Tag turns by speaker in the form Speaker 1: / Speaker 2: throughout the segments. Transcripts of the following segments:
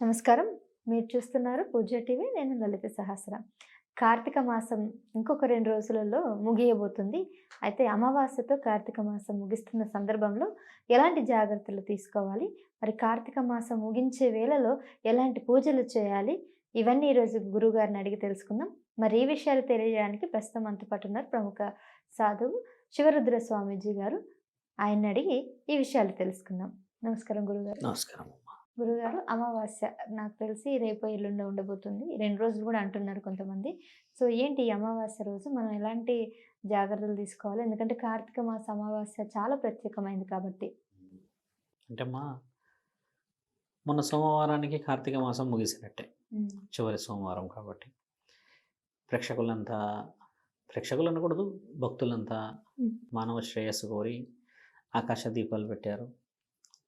Speaker 1: నమస్కారం. మీరు చూస్తున్నారు పూజ టీవీ. నేను లలిత సహస్ర. కార్తీక మాసం ఇంకొక రెండు రోజులలో ముగియబోతుంది. అయితే అమావాస్యతో కార్తీక మాసం ముగిస్తున్న సందర్భంలో ఎలాంటి జాగ్రత్తలు తీసుకోవాలి? మరి కార్తీక మాసం ముగించే వేళలో ఎలాంటి పూజలు చేయాలి? ఇవన్నీ ఈరోజు గురువుగారిని అడిగి తెలుసుకుందాం. మరి ఈ విషయాలు తెలియజేయడానికి ప్రస్తుతం మనతో పాటు ఉన్నారు ప్రముఖ సాధువు శివరుద్ర స్వామీజీ గారు. ఆయన్ని అడిగి ఈ విషయాలు తెలుసుకుందాం. నమస్కారం గురుగారు
Speaker 2: నమస్కారం.
Speaker 1: గురుగారు అమావాస్య నాకు తెలిసి రేపు ఎల్లుండి ఉండబోతుంది. రెండు రోజులు కూడా అంటున్నారు కొంతమంది. సో ఏంటి ఈ అమావాస్య రోజు? మనం ఎలాంటి జాగ్రత్తలు తీసుకోవాలి? ఎందుకంటే కార్తీక మాస అమావాస్య చాలా ప్రత్యేకమైంది కాబట్టి.
Speaker 2: అంటే అమ్మా మొన్న సోమవారానికి కార్తీక మాసం ముగిసినట్టే. చివరి సోమవారం కాబట్టి. ప్రేక్షకులంతా ప్రేక్షకులు అనకూడదు భక్తులంతా. మానవ శ్రేయస్సు కోరి ఆకాశ దీపాలు పెట్టారు.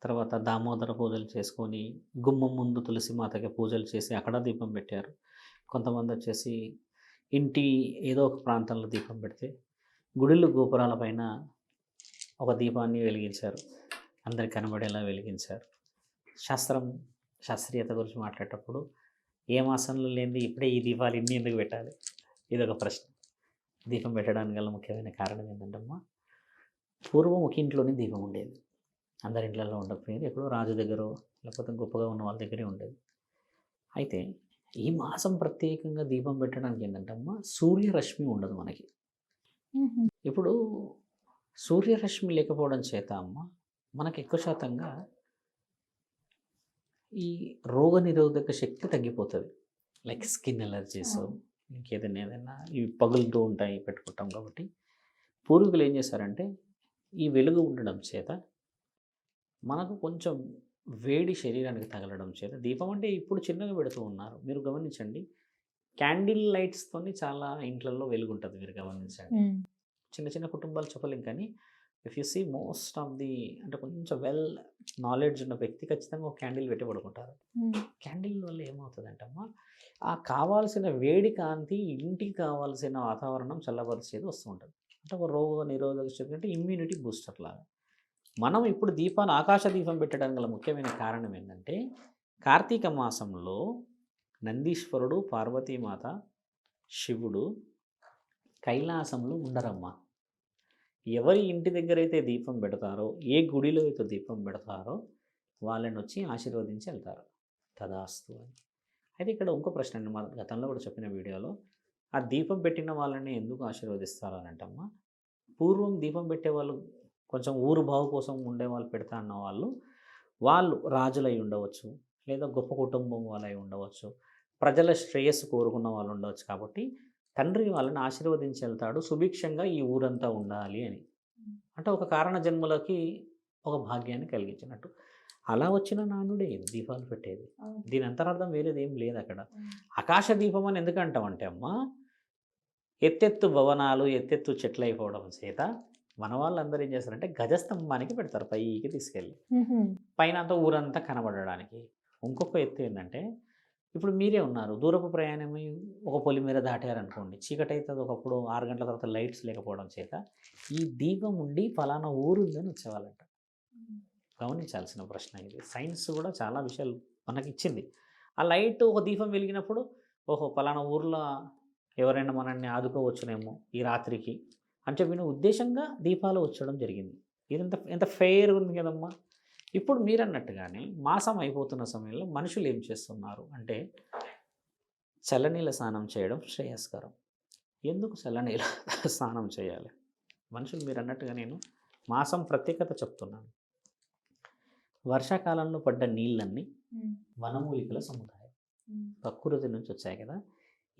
Speaker 2: తర్వాత దామోదర పూజలు చేసుకొని గుమ్మం ముందు తులసి మాతకి పూజలు చేసి అక్కడ దీపం పెట్టారు. కొంతమంది వచ్చేసి ఇంటి ఏదో ఒక ప్రాంతంలో దీపం పెడితే గుడిలు గోపురాల పైన ఒక దీపాన్ని వెలిగించారు. అందరికి కనబడేలా వెలిగించారు. శాస్త్రం శాస్త్రీయత గురించి మాట్లాడేటప్పుడు ఏ మాసంలో లేనిది ఇప్పుడే ఈ దీపాలు ఇన్ని ఎందుకు పెట్టాలి? ఇది ఒక ప్రశ్న. దీపం పెట్టడానికి గల ముఖ్యమైన కారణం ఏంటంటే అమ్మా పూర్వం ఒక ఇంట్లోనే దీపం ఉండేది. అందరి ఇంట్లలో ఉండకపోయేది ఎక్కడో రాజు దగ్గర లేకపోతే గొప్పగా ఉన్న వాళ్ళ దగ్గరే ఉండేది. అయితే ఈ మాసం ప్రత్యేకంగా దీపం పెట్టడానికి ఏంటంటమ్మా సూర్యరశ్మి ఉండదు మనకి. ఇప్పుడు సూర్యరశ్మి లేకపోవడం చేత అమ్మ మనకి ఎక్కువ శాతంగా ఈ రోగ నిరోధక శక్తి తగ్గిపోతుంది. Like skin allergies. ఇంకేదైనా ఏదైనా ఇవి పగులుతూ ఉంటాయి పెట్టుకుంటాం కాబట్టి పూర్వీకులు ఏం చేశారంటే ఈ వెలుగు ఉండడం చేత మనకు కొంచెం వేడి శరీరానికి తగలడం చేత దీపం అంటే ఇప్పుడు చిన్నగా పెడుతూ ఉన్నారు. మీరు గమనించండి. క్యాండిల్ లైట్స్తోని చాలా ఇంట్లలో వెలుగు ఉంటుంది మీరు గమనించండి. చిన్న చిన్న కుటుంబాలు చెప్పలేం కానీ if you see most of the అంటే కొంచెం వెల్ నాలెడ్జ్ ఉన్న వ్యక్తి ఖచ్చితంగా ఒక క్యాండిల్ పెట్టి పడుకుంటారు. క్యాండిల్ వల్ల ఏమవుతుందంటమ్మా? ఆ కావాల్సిన వేడి కాంతి ఇంటికి కావాల్సిన వాతావరణం చల్లబరిచేది వస్తూ ఉంటుంది. అంటే ఒక రోగ నిరోధక శక్తి అంటే ఇమ్యూనిటీ బూస్టర్ లాగా. మనం ఇప్పుడు దీపాన్ని ఆకాశ దీపం పెట్టడానికి గల ముఖ్యమైన కారణం ఏంటంటే కార్తీక మాసంలో నందీశ్వరుడు పార్వతీమాత శివుడు కైలాసంలో ఉండరమ్మ. ఎవరి ఇంటి దగ్గర అయితే దీపం పెడతారో ఏ గుడిలో అయితే దీపం పెడతారో వాళ్ళని వచ్చి ఆశీర్వదించి వెళ్తారు. తదాస్తు అని. అయితే ఇక్కడ ఇంకో ప్రశ్న అండి. మా గతంలో కూడా చెప్పిన వీడియోలో ఆ దీపం పెట్టిన వాళ్ళని ఎందుకు ఆశీర్వదిస్తారు అని అంటమ్మా? పూర్వం దీపం పెట్టే వాళ్ళు కొంచెం ఊరు బావు కోసం ఉండే వాళ్ళు పెడతా అన్న వాళ్ళు వాళ్ళు రాజులై ఉండవచ్చు లేదా గొప్ప కుటుంబం వాళ్ళై ఉండవచ్చు ప్రజల శ్రేయస్సు కోరుకున్న వాళ్ళు ఉండవచ్చు కాబట్టి తండ్రి వాళ్ళని ఆశీర్వదించి వెళ్తాడు సుభిక్షంగా ఈ ఊరంతా ఉండాలి అని. అంటే ఒక కారణ జన్మలకి ఒక భాగ్యాన్ని కలిగించినట్టు. అలా వచ్చిన నానుడే దీపాలు పెట్టేది. దీని అంతరార్థం వేరేది ఏం లేదు అక్కడ. ఆకాశ దీపం అని ఎందుకు అంటామంటే అమ్మా ఎత్తెత్తు భవనాలు ఎత్తెత్తు చెట్లు అయిపోవడం చేత మన వాళ్ళందరూ ఏం చేస్తారంటే గజస్తంభానికి పెడతారు పైకి తీసుకెళ్ళి. పైన అంతా ఊరంతా కనబడడానికి. ఇంకొక ఎత్తు ఏంటంటే ఇప్పుడు మీరే ఉన్నారు. దూరపు ప్రయాణమై ఒక పొలి మీద దాటారనుకోండి చీకటి అవుతుంది ఒకప్పుడు ఆరు గంటల తర్వాత లైట్స్ లేకపోవడం చేత ఈ దీపం ఉండి ఫలానా ఊరు ఉందని వచ్చేవాళ్ళంట. గమనించాల్సిన ప్రశ్న ఇది. సైన్స్ కూడా చాలా విషయాలు మనకి ఇచ్చింది ఆ లైట్ ఒక దీపం వెలిగినప్పుడు ఓహో పలానా ఊర్లో ఎవరైనా మనల్ని ఆదుకోవచ్చునేమో ఈ రాత్రికి. అని చెప్పిన ఉద్దేశంగా దీపాలు వచ్చడం జరిగింది. ఇది ఎంత ఎంత ఫెయిర్ ఉంది కదమ్మా? ఇప్పుడు మీరు అన్నట్టుగానే మాసం అయిపోతున్న సమయంలో మనుషులు ఏం చేస్తున్నారు అంటే చల్లనీళ్ళ స్నానం చేయడం శ్రేయస్కరం. ఎందుకు చల్లనీళ్ళ స్నానం చేయాలి? మనుషులు మీరు అన్నట్టుగా నేను మాసం ప్రత్యేకత చెప్తున్నాను. వర్షాకాలంలో పడ్డ నీళ్ళన్నీ వనమూలికల సముదాయం. ప్రకృతి నుంచి వచ్చాయి కదా.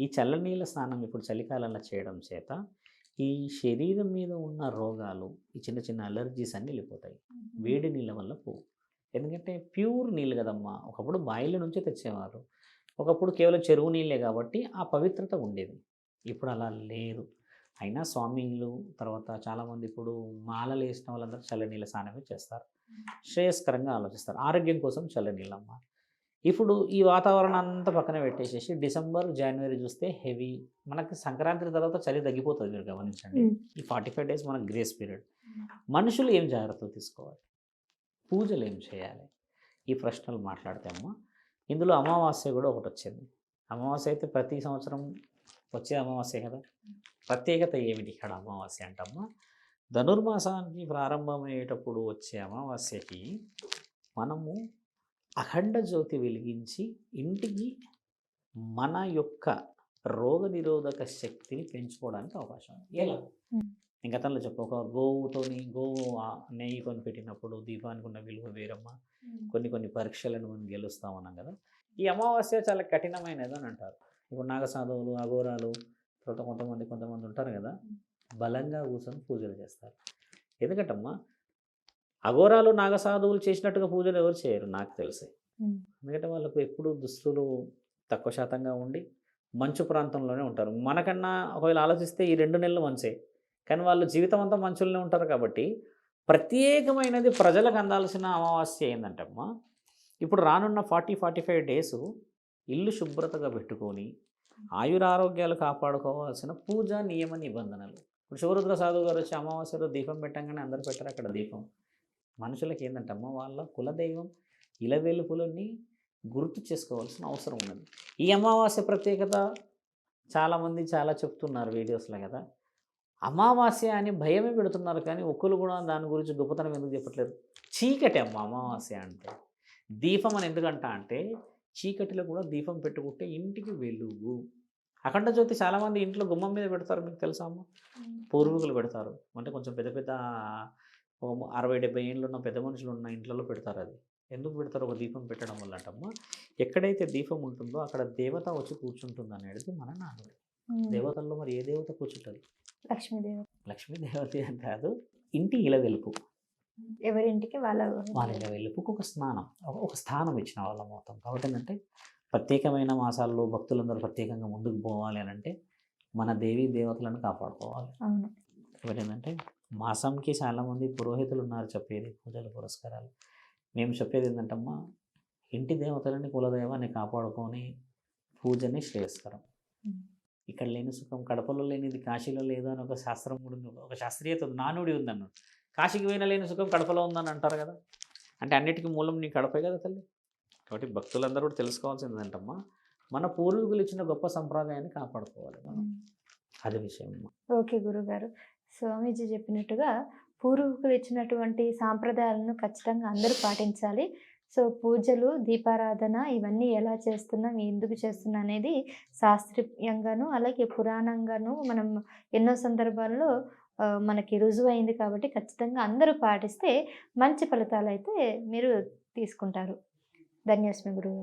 Speaker 2: ఈ చల్లనీళ్ళ స్నానం ఇప్పుడు చలికాలంలో చేయడం చేత ఈ శరీరం మీద ఉన్న రోగాలు ఈ చిన్న చిన్న అలర్జీస్ అన్నీ వెళ్ళిపోతాయి. వేడి నీళ్ళ వల్ల పోవు. ఎందుకంటే ప్యూర్ నీళ్ళు కదమ్మా. ఒకప్పుడు బాయిల నుంచే తెచ్చేవారు. ఒకప్పుడు కేవలం చెరువు నీళ్ళే కాబట్టి ఆ పవిత్రత ఉండేది. ఇప్పుడు అలా లేదు. అయినా స్వామీలు తర్వాత చాలామంది ఇప్పుడు మాలలు వేసిన వాళ్ళందరూ చల్లనీళ్ళ స్నానమే చేస్తారు. శ్రేయస్కరంగా ఆలోచిస్తారు. ఆరోగ్యం కోసం చల్లనీళ్ళమ్మ ఇప్పుడు ఈ వాతావరణం అంతా పక్కన పెట్టేసేసి డిసెంబర్ జనవరి చూస్తే హెవీ. మనకి సంక్రాంతి తర్వాత చలి తగ్గిపోతుంది మీరు గమనించండి. ఈ ఫార్టీ ఫైవ్ డేస్ మనకు గ్రేస్ పీరియడ్. మనుషులు ఏం జాగ్రత్తలు తీసుకోవాలి? పూజలు ఏం చేయాలి? ఈ ప్రశ్నలు మాట్లాడితే అమ్మ. ఇందులో అమావాస్య కూడా ఒకటి వచ్చింది. అమావాస్య అయితే ప్రతి సంవత్సరం వచ్చే అమావాస్య కదా? ప్రత్యేకత ఏమిటి ఇక్కడ అమావాస్య అంటమ్మా? ధనుర్మాసానికి ప్రారంభమయ్యేటప్పుడు వచ్చే అమావాస్యకి మనము అఖండ జ్యోతి వెలిగించి ఇంటికి మన యొక్క రోగ నిరోధక శక్తిని పెంచుకోవడానికి అవకాశం ఉంది. ఎలా. నేను గతంలో చెప్పు ఒక గోవుతోని గోవు నెయ్యి కొని పెట్టినప్పుడు దీపానికి ఉన్న విలువ వేరమ్మా. కొన్ని కొన్ని పరీక్షలను మనం గెలుస్తాం అన్నాం కదా. ఈ అమావాస్య చాలా కఠినమైనది అని అంటారు. ఇప్పుడు నాగసాధువులు అఘోరాలు తర్వాత కొంతమంది కొంతమంది ఉంటారు కదా. బలంగా కూర్చొని పూజలు చేస్తారు. ఎందుకంటమ్మా అఘోరాలు నాగసాధువులు చేసినట్టుగా పూజలు ఎవరు చేయరు నాకు తెలిసి. ఎందుకంటే వాళ్ళకు ఎప్పుడు దుస్తులు తక్కువ శాతంగా ఉండి మంచు ప్రాంతంలోనే ఉంటారు. మనకన్నా ఒకవేళ ఆలోచిస్తే ఈ రెండు నెలలు మంచే. కానీ వాళ్ళు జీవితం అంతా మంచుల్లోనే ఉంటారు కాబట్టి ప్రత్యేకమైనది ప్రజలకు అందాల్సిన అమావాస్య ఏంటంటమ్మా ఇప్పుడు రానున్న ఫార్టీ ఫార్టీ ఫైవ్ డేస్ ఇల్లు శుభ్రతగా పెట్టుకొని ఆయురారోగ్యాలు కాపాడుకోవాల్సిన పూజ నియమ నిబంధనలు. ఇప్పుడు శివరుద్ర సాధువు గారు వచ్చి అమావాస్యలో దీపం పెట్టంగానే అందరు పెట్టారు అక్కడ దీపం. మనుషులకి ఏంటంటమ్మా వాళ్ళ కులదైవం ఇలవెలుపులని గుర్తు చేసుకోవాల్సిన అవసరం ఉన్నది. ఈ అమావాస్య ప్రత్యేకత చాలామంది చాలా చెప్తున్నారు వీడియోస్లో కదా. అమావాస్య అని భయమే పెడుతున్నారు కానీ ఒక్కరు కూడా దాని గురించి గొప్పతనం ఎందుకు చెప్పట్లేదు? చీకటి అమ్మ అమావాస్య అంటే. దీపం అని ఎందుకంట అంటే చీకటిలో కూడా దీపం పెట్టుకుంటే ఇంటికి వెలుగు. అఖండ జ్యోతి చాలామంది ఇంట్లో గుమ్మం మీద పెడతారు మీకు తెలుసా అమ్మ? పూర్వీకులు పెడతారు. అంటే కొంచెం పెద్ద పెద్ద ఓ అరవై డెబ్బై ఏళ్ళు ఉన్న పెద్ద మనుషులు ఉన్న ఇంట్లో పెడతారు అది. ఎందుకు పెడతారు? ఒక దీపం పెట్టడం వల్ల అంటమ్మా ఎక్కడైతే దీపం ఉంటుందో అక్కడ దేవత వచ్చి కూర్చుంటుంది అనేది మన నానుడి. దేవతల్లో మరి ఏ దేవత కూర్చుంటుంది?
Speaker 1: లక్ష్మీదేవి.
Speaker 2: లక్ష్మీ దేవత అని కాదు ఇంటి ఇల వెలుపు.
Speaker 1: ఎవరింటికి? వాళ్ళ
Speaker 2: వాళ్ళ ఇల వెలుపుకు ఒక స్నానం ఒక- ఒక స్థానం ఇచ్చిన వాళ్ళం అవుతాం కాబట్టి ఏంటంటే ప్రత్యేకమైన మాసాల్లో భక్తులందరూ ప్రత్యేకంగా ముందుకు పోవాలి అని అంటే మన దేవీ దేవతలను కాపాడుకోవాలి. కాబట్టి ఏంటంటే మాసంకి చాలామంది పురోహితులు ఉన్నారు చెప్పేది పూజలు పురస్కారాలు. మేము చెప్పేది ఏంటంటమ్మా ఇంటి దేవతలని కులదైవాన్ని కాపాడుకొని పూజని శ్రేయస్కరం. ఇక్కడ లేని సుఖం కడపలో లేనిది కాశీలో లేదు అని ఒక శాస్త్రం కూడా ఉంది ఒక శాస్త్రీయత ఉంది. నానుడి ఉందన్న కాశీకి పోయిన లేని సుఖం కడపలో ఉందని అంటారు కదా. అంటే అన్నిటికీ మూలం నీ కడపే కదా తల్లి. కాబట్టి భక్తులందరూ కూడా తెలుసుకోవాల్సింది ఏంటమ్మా మన పూర్వీకులు ఇచ్చిన గొప్ప సంప్రదాయాన్ని కాపాడుకోవాలి మనం. అది విషయం.
Speaker 1: ఓకే గురుగారు. స్వామీజీ చెప్పినట్టుగా పూర్వీకులు ఇచ్చినటువంటి సాంప్రదాయాలను ఖచ్చితంగా అందరూ పాటించాలి. సో పూజలు దీపారాధన ఇవన్నీ ఎలా చేస్తున్నాం ఎందుకు చేస్తున్నాం అనేది శాస్త్రీయంగాను అలాగే పురాణంగాను మనం ఎన్నో సందర్భాల్లో మనకి రుజువైంది కాబట్టి ఖచ్చితంగా అందరూ పాటిస్తే మంచి ఫలితాలు అయితే మీరు తీసుకుంటారు. ధన్యస్మి గురువు